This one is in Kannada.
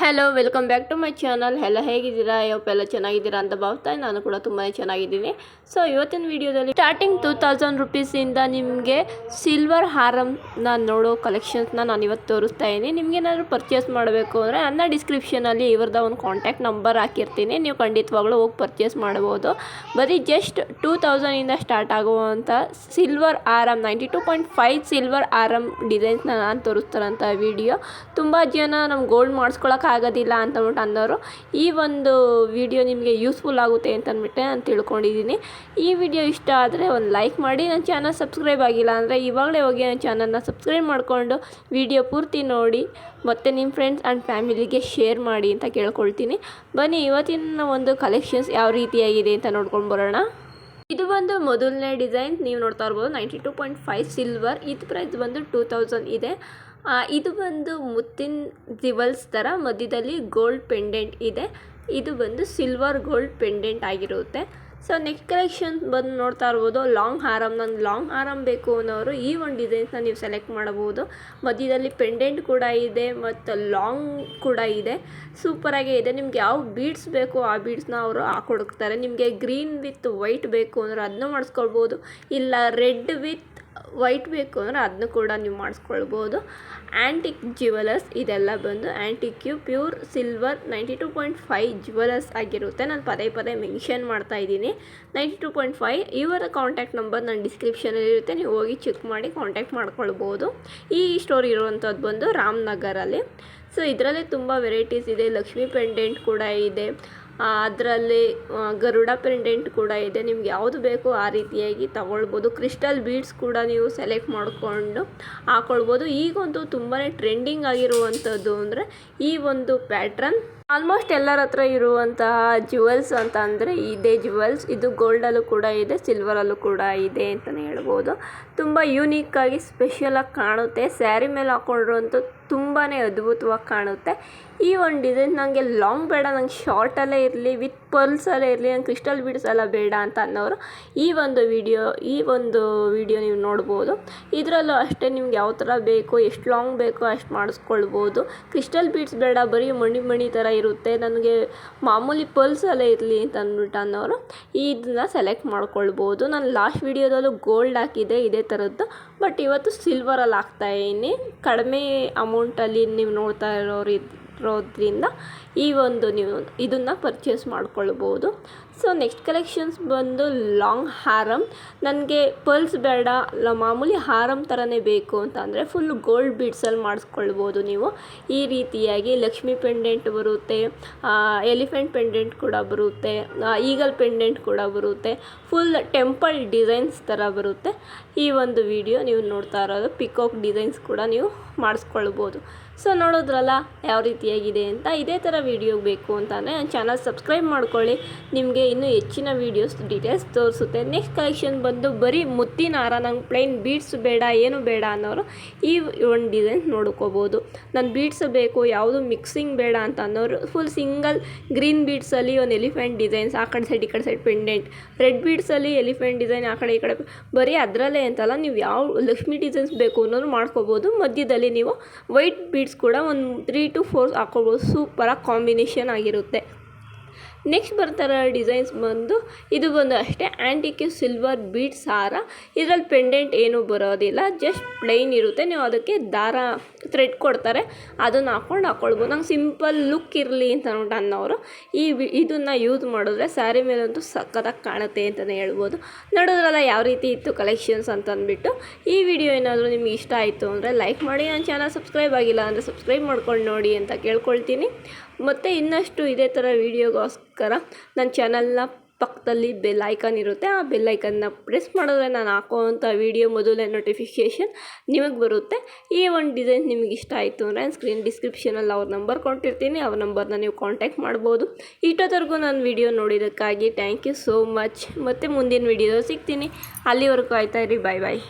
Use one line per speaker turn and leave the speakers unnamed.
Hello welcome back to my channel ಎಲ್ಲ ಹೇಗಿದ್ದೀರಾ? ಎಲ್ಲ ಚೆನ್ನಾಗಿದ್ದೀರಾ ಅಂತ ಭಾವಿಸ್ತಾ ನಾನು ಕೂಡ ತುಂಬಾ ಚೆನ್ನಾಗಿದ್ದೀನಿ. ಸೊ ಇವತ್ತಿನ ವಿಡಿಯೋದಲ್ಲಿ ಸ್ಟಾರ್ಟಿಂಗ್ ಟೂ ತೌಸಂಡ್ ರುಪೀಸಿಂದ ನಿಮಗೆ ಸಿಲ್ವರ್ ಹಾರಮ್ನ ನೋಡೋ ಕಲೆಕ್ಷನ್ಸ್ನ ನಾನು ಇವತ್ತು ತೋರಿಸ್ತಾ ಇದ್ದೀನಿ. ನಿಮ್ಗೆ ಏನಾದರೂ ಪರ್ಚೇಸ್ ಮಾಡಬೇಕು ಅಂದರೆ ನನ್ನ ಡಿಸ್ಕ್ರಿಪ್ಷನಲ್ಲಿ ಇವ್ರದ್ದು ಒಂದು ಕಾಂಟ್ಯಾಕ್ಟ್ ನಂಬರ್ ಹಾಕಿರ್ತೀನಿ. ನೀವು ಖಂಡಿತವಾಗ್ಲೂ ಹೋಗಿ ಪರ್ಚೇಸ್ ಮಾಡ್ಬೋದು. ಬರೀ ಜಸ್ಟ್ ಟೂ ತೌಸಂಡಿಂದ ಸ್ಟಾರ್ಟ್ ಆಗುವಂಥ silver ಆರಮ್ ninety two point five silver ಆರಮ್ ಡಿಸೈನ್ಸ್ನ ನಾನು ತೋರಿಸ್ತಾರಂಥ ವಿಡಿಯೋ ತುಂಬ ಜನ ನಮ್ಮ ಗೋಲ್ಡ್ ಮಾಡಿಸ್ಕೊಳಕ್ಕೆ ಆಗೋದಿಲ್ಲ ಅಂತ ಅಂದ್ಬಿಟ್ಟು ಅನ್ನೋರು ಈ ಒಂದು ವಿಡಿಯೋ ನಿಮಗೆ ಯೂಸ್ಫುಲ್ ಆಗುತ್ತೆ ಅಂತ ಅಂದ್ಬಿಟ್ಟೆ ನಾನು ತಿಳ್ಕೊಂಡಿದ್ದೀನಿ. ಈ ವಿಡಿಯೋ ಇಷ್ಟ ಆದರೆ ಒಂದು ಲೈಕ್ ಮಾಡಿ, ನನ್ನ ಚಾನಲ್ ಸಬ್ಸ್ಕ್ರೈಬ್ ಆಗಿಲ್ಲ ಅಂದರೆ ಇವಾಗಲೇ ಹೋಗಿ ನನ್ನ ಚಾನಲ್ನ ಸಬ್ಸ್ಕ್ರೈಬ್ ಮಾಡಿಕೊಂಡು ವಿಡಿಯೋ ಪೂರ್ತಿ ನೋಡಿ, ಮತ್ತು ನಿಮ್ಮ ಫ್ರೆಂಡ್ಸ್ ಆ್ಯಂಡ್ ಫ್ಯಾಮಿಲಿಗೆ ಶೇರ್ ಮಾಡಿ ಅಂತ ಕೇಳ್ಕೊಳ್ತೀನಿ. ಬನ್ನಿ, ಇವತ್ತಿನ ಒಂದು ಕಲೆಕ್ಷನ್ಸ್ ಯಾವ ರೀತಿಯಾಗಿದೆ ಅಂತ ನೋಡ್ಕೊಂಡು ಬರೋಣ. ಇದು ಬಂದು ಮೊದಲನೇ ಡಿಸೈನ್, ನೀವು ನೋಡ್ತಾ ಇರ್ಬೋದು ninety two point five silver, ಇದು ಪ್ರೈಸ್ ಬಂದು ಟೂ ತೌಸಂಡ್ ಇದೆ. ಇದು ಬಂದು ಮುತ್ತಿನ ಜಿವಲ್ಸ್ ಥರ ಮಧ್ಯದಲ್ಲಿ ಗೋಲ್ಡ್ ಪೆಂಡೆಂಟ್ ಇದೆ. ಇದು ಬಂದು ಸಿಲ್ವರ್ ಗೋಲ್ಡ್ ಪೆಂಡೆಂಟ್ ಆಗಿರುತ್ತೆ. ಸೊ ನೆಕ್ಸ್ಟ್ ಕಲೆಕ್ಷನ್ ಬಂದು ನೋಡ್ತಾ ಇರ್ಬೋದು. ಲಾಂಗ್ ಹಾರಮ್ ನಂಗೆ ಲಾಂಗ್ ಹಾರಮ್ ಬೇಕು ಅನ್ನೋರು ಈ ಒಂದು ಡಿಸೈನ್ಸ್ನ ನೀವು ಸೆಲೆಕ್ಟ್ ಮಾಡಬಹುದು. ಮಧ್ಯದಲ್ಲಿ ಪೆಂಡೆಂಟ್ ಕೂಡ ಇದೆ ಮತ್ತು ಲಾಂಗ್ ಕೂಡ ಇದೆ. ಸೂಪರಾಗೇ ಇದೆ. ನಿಮ್ಗೆ ಯಾವ ಬೀಡ್ಸ್ ಬೇಕು ಆ ಬೀಡ್ಸ್ನ ಅವರು ಹಾಕೊಡ್ತಾರೆ. ನಿಮಗೆ ಗ್ರೀನ್ ವಿತ್ ವೈಟ್ ಬೇಕು ಅಂದ್ರೆ ಅದನ್ನ ಮಾಡಿಸ್ಕೊಳ್ಬೋದು. ಇಲ್ಲ ರೆಡ್ ವಿತ್ ವೈಟ್ ಬೇಕು ಅಂದರೆ ಅದನ್ನು ಕೂಡ ನೀವು ಮಾಡಿಸ್ಕೊಳ್ಬೋದು. ಆ್ಯಂಟಿಕ್ ಜ್ಯುವೆಲರ್ಸ್ ಇದೆಲ್ಲ ಬಂದು antique pure silver ninety two point five jewellers ಆಗಿರುತ್ತೆ. ನಾನು ಪದೇ ಪದೇ ಮೆನ್ಷನ್ ಮಾಡ್ತಾ ಇದ್ದೀನಿ. ನೈಂಟಿ ಟೂ ಪಾಯಿಂಟ್ ಫೈವ್ ಇವರ ಕಾಂಟ್ಯಾಕ್ಟ್ ನಂಬರ್ ನನ್ನ ಡಿಸ್ಕ್ರಿಪ್ಷನಲ್ಲಿ ಇರುತ್ತೆ. ನೀವು ಹೋಗಿ ಚೆಕ್ ಮಾಡಿ ಕಾಂಟ್ಯಾಕ್ಟ್ ಮಾಡ್ಕೊಳ್ಬೋದು. ಈ ಸ್ಟೋರ್ ಇರುವಂಥದ್ದು ಬಂದು ರಾಮನಗರಲ್ಲಿ. ಸೊ ಇದರಲ್ಲಿ ತುಂಬ ವೆರೈಟೀಸ್ ಇದೆ. ಲಕ್ಷ್ಮಿ ಪೆಂಡೆಂಟ್ ಕೂಡ ಇದೆ. ಅದರಲ್ಲಿ ಗರುಡ ಪೆಂಡೆಂಟ್ ಕೂಡ ಇದೆ. ನಿಮ್ಗೆ ಯಾವುದು ಬೇಕೋ ಆ ರೀತಿಯಾಗಿ ತಗೊಳ್ಬೋದು. ಕ್ರಿಸ್ಟಲ್ ಬೀಡ್ಸ್ ಕೂಡ ನೀವು ಸೆಲೆಕ್ಟ್ ಮಾಡಿಕೊಂಡು ಹಾಕೊಳ್ಬೋದು. ಈಗಂತೂ ತುಂಬಾ ಟ್ರೆಂಡಿಂಗ್ ಆಗಿರುವಂಥದ್ದು ಅಂದರೆ ಈ ಒಂದು ಪ್ಯಾಟ್ರನ್ ಆಲ್ಮೋಸ್ಟ್ ಎಲ್ಲರ ಹತ್ರ ಇರುವಂತಹ ಜ್ಯುವೆಲ್ಸ್ ಅಂತ ಅಂದರೆ ಇದೇ ಜ್ಯುವೆಲ್ಸ್ ಇದು ಗೋಲ್ಡಲ್ಲೂ ಕೂಡ ಇದೆ ಸಿಲ್ವರಲ್ಲೂ ಕೂಡ ಇದೆ ಅಂತಲೇ ಹೇಳ್ಬೋದು. ತುಂಬ ಯೂನೀಕಾಗಿ ಸ್ಪೆಷಲಾಗಿ ಕಾಣುತ್ತೆ. ಸ್ಯಾರಿ ಮೇಲೆ ಹಾಕೊಂಡಿರುವಂಥ ತುಂಬಾ ಅದ್ಭುತವಾಗಿ ಕಾಣುತ್ತೆ. ಈ ಒಂದು ಡಿಸೈನ್ ನನಗೆ ಲಾಂಗ್ ಬೇಡ, ನಂಗೆ ಶಾರ್ಟಲ್ಲೇ ಇರಲಿ ವಿತ್ ಪರ್ಲ್ಸಲ್ಲೇ ಇರಲಿ, ನಂಗೆ ಕ್ರಿಸ್ಟಲ್ ಬೀಡ್ಸ್ ಎಲ್ಲ ಬೇಡ ಅಂತ ಅನ್ನೋರು ಈ ಒಂದು ವಿಡಿಯೋ ಈ ಒಂದು ವಿಡಿಯೋ ನೀವು ನೋಡ್ಬೋದು. ಇದರಲ್ಲೂ ಅಷ್ಟೇ ನಿಮ್ಗೆ ಯಾವ ಥರ ಬೇಕು, ಎಷ್ಟು ಲಾಂಗ್ ಬೇಕೋ ಅಷ್ಟು ಮಾಡಿಸ್ಕೊಳ್ಬೋದು. ಕ್ರಿಸ್ಟಲ್ ಬೀಡ್ಸ್ ಬೇಡ, ಬರೀ ಮಣಿ ಮಣಿ ಥರ ಇರುತ್ತೆ. ನನಗೆ ಮಾಮೂಲಿ ಪರ್ಲ್ಸಲ್ಲೇ ಇರಲಿ ಅಂತ ಅಂದ್ಬಿಟ್ಟು ಅನ್ನೋರು ಇದನ್ನ ಸೆಲೆಕ್ಟ್ ಮಾಡ್ಕೊಳ್ಬೋದು. ನಾನು ಲಾಸ್ಟ್ ವಿಡಿಯೋದಲ್ಲೂ ಗೋಲ್ಡ್ ಹಾಕಿದೆ ಇದೇ ಥರದ್ದು. ಬಟ್ ಇವತ್ತು ಸಿಲ್ವರಲ್ಲಿ ಹಾಕ್ತಾಯಿದ್ದೀನಿ ಕಡಿಮೆ ಅಮೌಂಟಲ್ಲಿ ನೀವು ನೋಡ್ತಾ ಇರೋರು ಇರೋದ್ರಿಂದ ಈ ಒಂದು ನೀವು ಇದನ್ನು ಪರ್ಚೇಸ್ ಮಾಡ್ಕೊಳ್ಬೋದು. ಸೊ ನೆಕ್ಸ್ಟ್ ಕಲೆಕ್ಷನ್ಸ್ ಬಂದು ಲಾಂಗ್ ಹಾರಮ್ ನನಗೆ ಪರ್ಲ್ಸ್ ಬೇಡ ಮಾಮೂಲಿ ಹಾರಮ್ ಥರನೇ ಬೇಕು ಅಂತ ಅಂದರೆ ಫುಲ್ ಗೋಲ್ಡ್ ಬೀಡ್ಸಲ್ಲಿ ಮಾಡಿಸ್ಕೊಳ್ಬೋದು ನೀವು. ಈ ರೀತಿಯಾಗಿ ಲಕ್ಷ್ಮಿ ಪೆಂಡೆಂಟ್ ಬರುತ್ತೆ ಎಲಿಫೆಂಟ್ ಪೆಂಡೆಂಟ್ ಕೂಡ ಬರುತ್ತೆ ಈಗಲ್ ಪೆಂಡೆಂಟ್ ಕೂಡ ಬರುತ್ತೆ. ಫುಲ್ ಟೆಂಪಲ್ ಡಿಸೈನ್ಸ್ ಥರ ಬರುತ್ತೆ. ಈ ಒಂದು ವಿಡಿಯೋ ನೀವು ನೋಡ್ತಾ ಇರೋದು ಪಿಕಾಕ್ ಡಿಸೈನ್ಸ್ ಕೂಡ ನೀವು ಮಾಡಿಸ್ಕೊಳ್ಬೋದು. ಸೊ ನೋಡೋದ್ರಲ್ಲ ಯಾವ ರೀತಿಯಾಗಿದೆ ಅಂತ ಇದೇ ಥರ ವಿಡಿಯೋ ಬೇಕು ಅಂತಂದರೆ ನನ್ನ ಚಾನಲ್ ಸಬ್ಸ್ಕ್ರೈಬ್ ಮಾಡ್ಕೊಳ್ಳಿ. ನಿಮಗೆ ಇನ್ನೂ ಹೆಚ್ಚಿನ ವೀಡಿಯೋಸ್ ಡೀಟೇಲ್ಸ್ ತೋರಿಸುತ್ತೆ. ನೆಕ್ಸ್ಟ್ ಕಲೆಕ್ಷನ್ ಬಂದು ಬರೀ ಮುತ್ತಿನ ಹಾರ ನಂಗೆ ಪ್ಲೈನ್ ಬೀಡ್ಸ್ ಬೇಡ, ಏನು ಬೇಡ ಅನ್ನೋರು ಈ ಒಂದು ಡಿಸೈನ್ ನೋಡ್ಕೋಬೋದು. ನಾನು ಬೀಡ್ಸ್ ಬೇಕು, ಯಾವುದು ಮಿಕ್ಸಿಂಗ್ ಬೇಡ ಅಂತ ಅನ್ನೋರು ಫುಲ್ ಸಿಂಗಲ್ ಗ್ರೀನ್ ಬೀಡ್ಸಲ್ಲಿ ಒಂದು ಎಲಿಫೆಂಟ್ ಡಿಸೈನ್ಸ್ ಆ ಕಡೆ ಸೈಡ್ ಈ ಕಡೆ ಸೈಡ್ ಪೆಂಡೆಂಟ್ ರೆಡ್ ಬೀಡ್ಸಲ್ಲಿ ಎಲಿಫೆಂಟ್ ಡಿಸೈನ್ ಆ ಕಡೆ ಈ ಕಡೆ ಬರೀ ಅದರಲ್ಲೇ ಅಂತಲ್ಲ, ನೀವು ಯಾವ ಲಕ್ಷ್ಮಿ ಡಿಸೈನ್ಸ್ ಬೇಕು ಅನ್ನೋದು ಮಾಡ್ಕೋಬೋದು. ಮಧ್ಯದಲ್ಲಿ ನೀವು ವೈಟ್ ಬೀಡ್ಸ್ ಕೂಡ ಒಂದು ತ್ರೀ ಟು ಫೋರ್ ಹಾಕೋಬೋದು ಸೂಪರಾಗಿ ಕಾಂಬಿನೇಷನ್ ಆಗಿರುತ್ತೆ. ನೆಕ್ಸ್ಟ್ ಬರ್ತಾರ ಡಿಸೈನ್ಸ್ ಬಂದು, ಇದು ಬಂದು ಅಷ್ಟೇ ಆ್ಯಂಟಿಕ್ಯೂ ಸಿಲ್ವರ್ ಬೀಡ್ಸ್ ಸಾರ. ಇದರಲ್ಲಿ ಪೆಂಡೆಂಟ್ ಏನೂ ಬರೋದಿಲ್ಲ ಜಸ್ಟ್ ಪ್ಲೈನ್ ಇರುತ್ತೆ. ನೀವು ಅದಕ್ಕೆ ದಾರ ಥ್ರೆಡ್ ಕೊಡ್ತಾರೆ. ಅದನ್ನು ಹಾಕ್ಕೊಂಡು ಹಾಕ್ಕೊಳ್ಬೋದು ನಂಗೆ ಸಿಂಪಲ್ ಲುಕ್ ಇರಲಿ ಅಂತ ಅಂದ್ಬಿಟ್ಟು ಅನ್ನೋರು, ಈ ಇದನ್ನು ಯೂಸ್ ಮಾಡಿದ್ರೆ ಸ್ಯಾರಿ ಮೇಲಂತೂ ಸಖತ್ತಾಗಿ ಕಾಣುತ್ತೆ ಅಂತಲೇ ಹೇಳ್ಬೋದು. ನೋಡೋದ್ರಲ್ಲ ಯಾವ ರೀತಿ ಇತ್ತು ಕಲೆಕ್ಷನ್ಸ್ ಅಂತ ಅಂದ್ಬಿಟ್ಟು ಈ ವಿಡಿಯೋ ಏನಾದರೂ ನಿಮ್ಗೆ ಇಷ್ಟ ಆಯಿತು ಅಂದರೆ ಲೈಕ್ ಮಾಡಿ. ನನ್ನ ಚಾನಲ್ ಸಬ್ಸ್ಕ್ರೈಬ್ ಆಗಿಲ್ಲ ಅಂದರೆ ಸಬ್ಸ್ಕ್ರೈಬ್ ಮಾಡ್ಕೊಂಡು ನೋಡಿ ಅಂತ ಕೇಳ್ಕೊಳ್ತೀನಿ. ಮತ್ತು ಇನ್ನಷ್ಟು ಇದೇ ಥರ ವೀಡಿಯೋಗೋಸ್ಕರ ನನ್ನ ಚಾನಲ್ನ ಪಕ್ಕದಲ್ಲಿ ಬೆಲ್ ಐಕಾನ್ ಇರುತ್ತೆ. ಆ ಬೆಲ್ ಐಕನ್ನ ಪ್ರೆಸ್ ಮಾಡಿದ್ರೆ ನಾನು ಹಾಕೋವಂಥ ವೀಡಿಯೋ ಮೊದಲೇ ನೋಟಿಫಿಕೇಷನ್ ನಿಮಗೆ ಬರುತ್ತೆ. ಈ ಒಂದು ಡಿಸೈನ್ ನಿಮಗೆ ಇಷ್ಟ ಆಯಿತು ಅಂದರೆ ಸ್ಕ್ರೀನ್ ಡಿಸ್ಕ್ರಿಪ್ಷನಲ್ಲಿ ಅವ್ರ ನಂಬರ್ ಕೊಟ್ಟಿರ್ತೀನಿ. ಅವ್ರ ನಂಬರ್ನ ನೀವು ಕಾಂಟ್ಯಾಕ್ಟ್ ಮಾಡ್ಬೋದು. ಇಷ್ಟೊತ್ತವರೆಗೂ ನಾನು ವಿಡಿಯೋ ನೋಡಿದ್ದಕ್ಕಾಗಿ ಥ್ಯಾಂಕ್ ಯು ಸೋ ಮಚ್ ಮತ್ತು ಮುಂದಿನ ವಿಡಿಯೋ ಸಿಗ್ತೀನಿ. ಅಲ್ಲಿವರೆಗೂ ಆಯ್ತಾ ಇರಿ. ಬಾಯ್ ಬಾಯ್